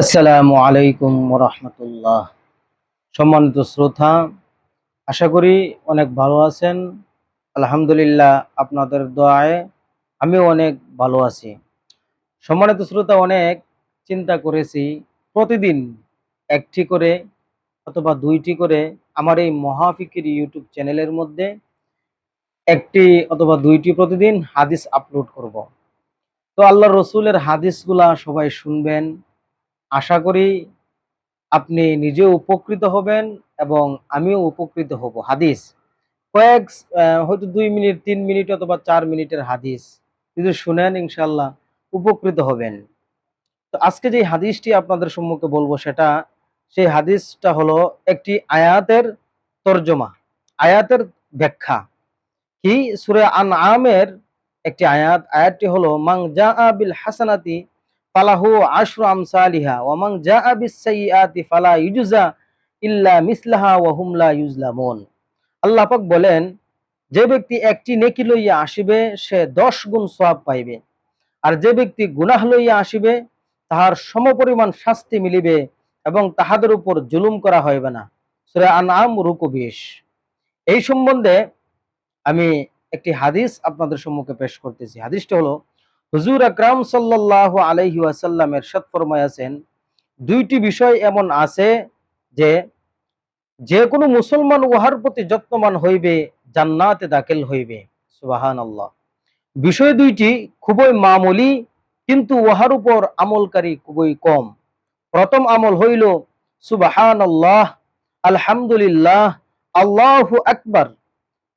আসসালামু আলাইকুম রহমতুল্লাহ সম্মানিত শ্রোতা, আশা করি অনেক ভালো আছেন। আলহামদুলিল্লাহ আপনাদের দোয়ায় আমিও অনেক ভালো আছি। সম্মানিত শ্রোতা, অনেক চিন্তা করেছি প্রতিদিন একটি করে অথবা দুইটি করে আমার এই মহাফিকির ইউটিউব চ্যানেলের মধ্যে একটি অথবা দুইটি প্রতিদিন হাদিস আপলোড করব। তো আল্লাহ রসুলের হাদিসগুলা সবাই শুনবেন আশা করি আপনি নিজেও উপকৃত হবেন এবং আমিও উপকৃত হব। হাদিস। কয়েক হয়তো দুই মিনিট, তিন মিনিট অথবা চার মিনিটের হাদিস যদি শুনেন ইনশাল্লাহ উপকৃত হবেন। তো আজকে যে হাদিসটি আপনাদের সম্মুখে বলব সেটা, সেই হাদিসটা হলো একটি আয়াতের তর্জমা, আয়াতের ব্যাখ্যা। কি? সুরে আন আমের একটি আয়াত, আয়াতটি হলো, মাং জা বিল হাসানাতি ফালাহু আশরু আমসালিহা ওয়া জাআ বিস-সাইয়্যাতি ফালা ইউজজা ইল্লা মিসলাহা ওয়া হুম লা ইউজলামুন। আল্লাহ পাক বলেন, যে ব্যক্তি একটি নেকি লইয়া আসিবে, সে দশ গুণ পাইবে। আর যে ব্যক্তি গুনাহ লইয়া আসিবে, তাহার সমপরিমাণ শাস্তি মিলিবে এবং তাহাদের উপর জুলুম করা হইবে না। সূরা আনআম, রুকু 20 এই সম্বন্ধে আমি একটি হাদিস আপনাদের সম্মুখে পেশ করতেছি। হাদিসটা হলো হুজুর আকরাম সাল্লাল্লাহু আলাইহি ওয়াসাল্লাম এরশাদ ফরমায়াছেন দুইটি বিষয় এমন আছে যে যে কোনো মুসলমান উহার প্রতি যত্নবান হইবে, জান্নাতে দাখিল হইবে। সুবহানাল্লাহ। বিষয় দুইটি খুবই মামুলি, কিন্তু উহার উপর আমলকারী খুবই কম। প্রথম আমল হইল, সুবহানাল্লাহ, আলহামদুলিল্লাহ, আল্লাহু আকবার।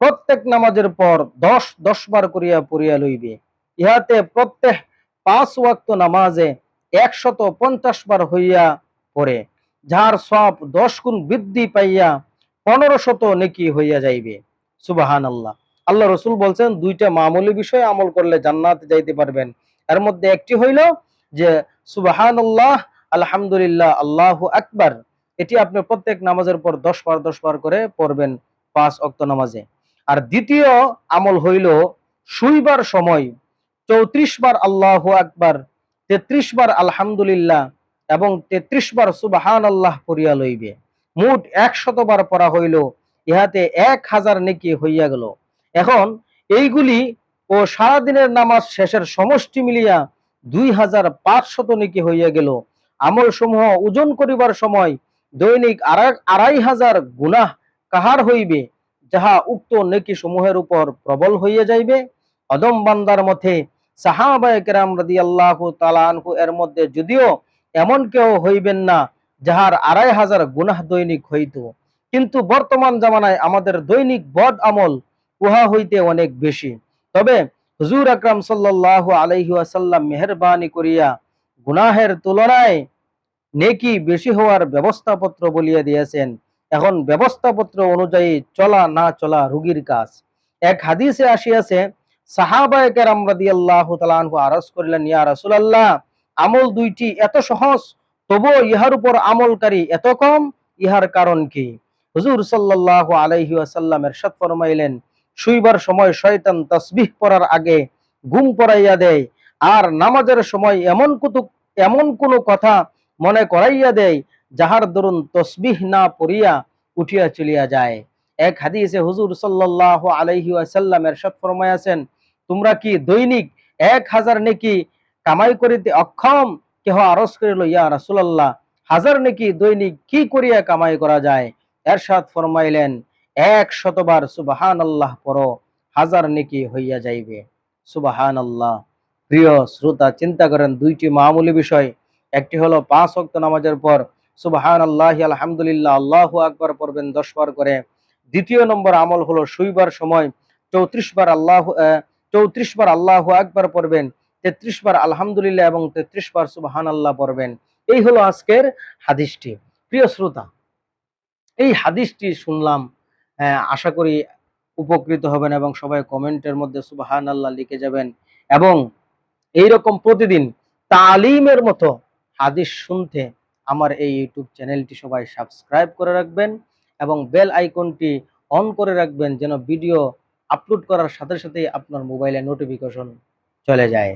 প্রত্যেক নামাজের পর দশ দশ বার করিয়া পড়িয়া লইবে। ইহাতে প্রত্যেক পাঁচ ওয়াক্ত নামাজে একশত পঞ্চাশ বার হইয়া পড়ে, যাহার সব দশ গুণ বৃদ্ধি পাইয়া পনেরো শত নেকি হইয়া যাইবে। সুবাহান আল্লাহ আল্লাহ রসুল বলছেন, দুইটা মামুলি বিষয় আমল করলে জান্নাতে যাইতে পারবেন। এর মধ্যে একটি হইল যে সুবাহান আল্লাহ আলহামদুলিল্লাহ, আল্লাহ আকবার, এটি আপনি প্রত্যেক নামাজের পর দশ বার দশ বার করে পড়বেন পাঁচ অক্ত নামাজে। আর দ্বিতীয় আমল হইল, শুইবার সময় চৌত্রিশ বার আল্লাহ আকবার, তেত্রিশ বার আলহামদুলিল্লাহ এবং তেত্রিশ বার সুবাহান আল্লাহ পড়িয়া লইবে। মোট একশত বার পড়া হইল, ইহাতে এক হাজার নেকি হইয়া গেল। এখন এইগুলি ও সারাদিনের নামাজ শেষের সমষ্টি মিলিয়া দুই হাজার পাঁচশত নেকি হইয়া গেল। আমল সমূহ ওজন করিবার সময় দৈনিক আড়াই হাজার গুনাহ কাহার হইবে, যাহা উক্ত নেকি সমূহের উপর প্রবল হইয়া যাইবে? অদম বান্দার মধ্যে ওয়াসাল্লাম মেহেরবানি করিয়া গুনাহের তুলনায় নেকি বেশি হওয়ার ব্যবস্থাপত্র বলিয়া দিয়েছেন। এখন ব্যবস্থাপত্র অনুযায়ী চলা না চলা রুগীর কাজ। এক হাদিসে আসিয়াছে করিলেন, ইয়া আমল দুইটি এত সহজ, তবুও ইহার উপর আমলকারী এত কম, ইহার কারণ কি? হুজুর আলাইহি ফরমাইলেন, শুইবার সময় শয়তান তাসবিহ পড়ার আগে ঘুম পড়াইয়া দেয়, আর নামাজের সময় এমন কুতু, এমন কোনো কথা মনে করাইয়া দেয়, যাহার দরুন তসবিহ না পড়িয়া উঠিয়া চলিয়া যায়। এক হাদিসে হুজুর সাল্লাল্লাহু আলাইহি ওয়াসাল্লাম এরশাদ ফরমায়াছেন তোমরা কি দৈনিক এক হাজার নেকি কামাই করিতে অক্ষম? কেহ আরজ করিল ইয়া রাসূলুল্লাহ, হাজার নেকি দৈনিক কি করিয়া কামাই করা যায়? এরশাদ ফরমাইলেন, এক শতবার সুবাহান আল্লাহ পড়ো, হাজার নেকি হইয়া যাইবে। সুবাহান আল্লাহ প্রিয় শ্রোতা, চিন্তা করেন দুইটি মামুলি বিষয়। একটি হলো পাঁচ ওয়াক্ত নামাজের পর সুবাহান আল্লাহ আলহামদুলিল্লাহ, আল্লাহু আকবার পড়বেন দশ বার করে। দ্বিতীয় নম্বর আমল হলো শুইবার সময়, চৌত্রিশ বার আল্লাহ চৌত্রিশ বার আল্লাহু আকবার পড়বেন তেত্রিশ বার আলহামদুলিল্লাহ এবং তেত্রিশ বার সুবাহান আল্লাহ পড়বেন। এই হলো আজকের হাদিসটি। প্রিয় শ্রোতা এই হাদিসটি শুনলাম হ্যাঁ, আশা করি উপকৃত হবেন এবং সবাই কমেন্টের মধ্যে সুবাহান আল্লাহ লিখে যাবেন এবং এই রকম প্রতিদিন তালিমের মতো হাদিস শুনতে আমার এই ইউটিউব চ্যানেলটি সবাই সাবস্ক্রাইব করে রাখবেন এবং বেল আইকনটি অন করে রাখবেন যেন ভিডিও আপলোড করার সাথে সাথে আপনার মোবাইলে নোটিফিকেশন চলে যায়।